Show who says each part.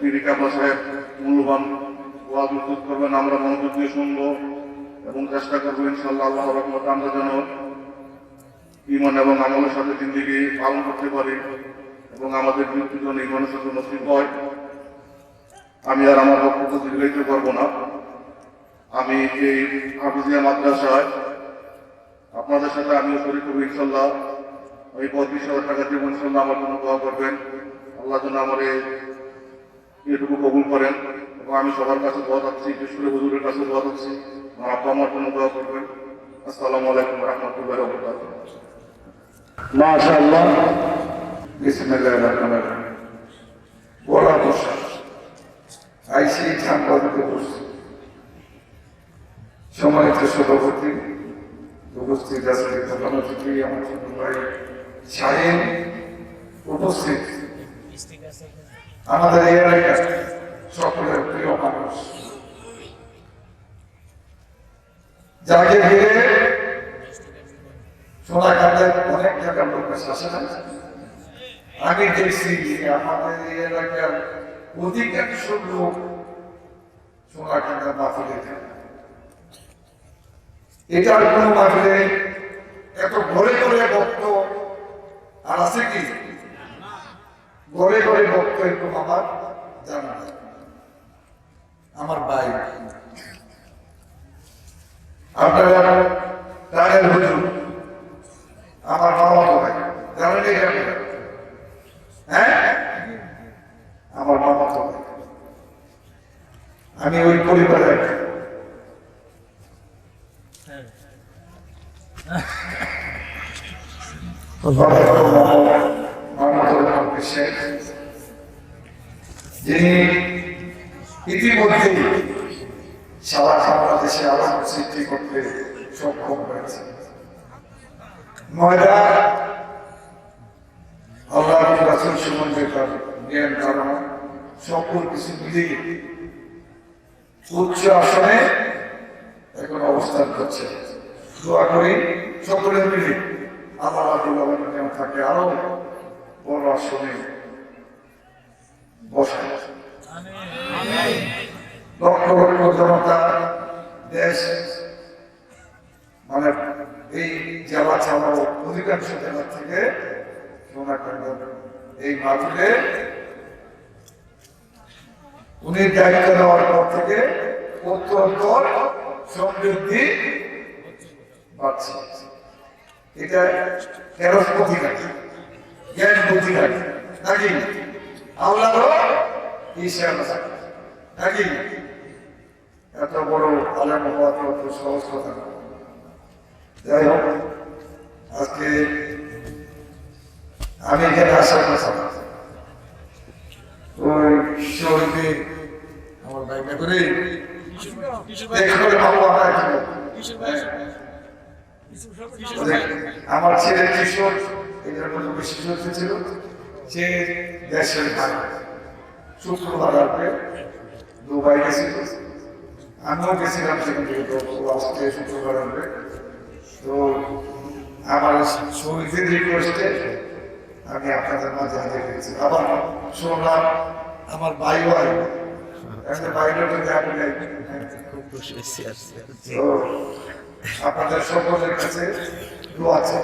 Speaker 1: তিনি কাবলা সাহেব মূল্যবান ওয়াজ প্রস্তুত করবেন, আমরা মনোযোগ দিয়ে শুনব এবং চেষ্টা করব ইনশাল্লাহ আল্লাহ রহমত আমরা যেন ইমান এবং আমলের সাথে জিন্দিগি পালন করতে পারি এবং আমাদের মৃত্যু যেন ইমানের সাথে নসিব হয়। আমি আর আমার বক্তব্য দীর্ঘায়িত করব না। আমি এই হাফিজিয়া মাদ্রাসায় আপনাদের সাথে আমিও শরীর করব ইনশাল্লাহ এই পঁয়ত্রিশ হাজার টাকা দিব ইনশাল্লাহ আমার জন্য দোয়া করবেন। আল্লাহ যেন আমার এই এটুকু কবুল করেন এবং আমি সবার কাছে দোয়া চাচ্ছি বিশেষ করে হুজুরের কাছে দোয়া চাচ্ছি আমার আব্বা আমার জন্য দোয়া করবেন। আসসালামু আলাইকুম রহমতুল্লাহ
Speaker 2: মাশাআল্লাহ। বিসমিল্লাহির রহমানির রহিম। বড় বসা আইসি সাংবাদিক বসছে সম্মানিত সভাপতি উপস্থিত আমার ভাই শাহিন উপস্থিত। আমাদের এই এলাকার সকলের প্রিয় মানুষ। যাকে ঘিরে সোনাকান্দায় অনেক টাকার লোক আছে আমি দেখছি আমাদের এই এলাকার অধিকাংশ লোক সোনাকান্দা মাফিলে এটার কোন মাফিলে এত ঘরে ঘরে ভক্ত আর আছে কি? ঘরে ঘরে এরকম আমার জানা নেই। আমার ভাই। আপনারা তাদের হুজুর। আমার মামা তো ভাই। জানেন এই হ্যাঁ? আমার মামা তো ভাই। আমি ওই পরিবারের একটা। যিনি ইতিমধ্যে সারা বাংলাদেশে আলোক সৃষ্টি করতে সক্ষম হয়েছে ময়দা আল্লাহ রাসুল সম্বন্ধে তার জ্ঞান ধারণা, সকল কিছু মিলিয়ে উচ্চ আসনে এখন অবস্থান করছে। দোয়া করি সকলে মিলে আল্লাহ রাবুল আলম যেন থাকে, আরও বড় আসনে বসে লক্ষ লক্ষ জনতা দেশ মানে এই জেলা ছাড়াও অধিকাংশ থেকে এই দায়িত্ব নেওয়ার পর থেকে অত্যন্তর সমৃদ্ধি পাচ্ছে। এটা বুদ্ধি নাকি জ্ঞান বুদ্ধি নাকি আল্লাহরও ঈশান নাকি এত বড় আলেম হওয়া তো অত সহজ কথা যাই হোক, আজকে আমি এখানে আসার কথা ওই আমার বাইকটা করে আমরা ছেলে কিশোর এটার ছিল, সে দেশের ভাই। শুক্রবার রাতে দুবাই গেছিল। আমিও গেছিলাম সেখান থেকে তো আজকে শুক্রবার রাতে তো আমার শহীদের রিকোয়েস্টে আমি আপনাদের মাঝে হাজির হয়েছি। আবার শুনলাম আমার ভাই ভাই একটা বাইরে আপনাদের সকলের কাছে দোয়া আছে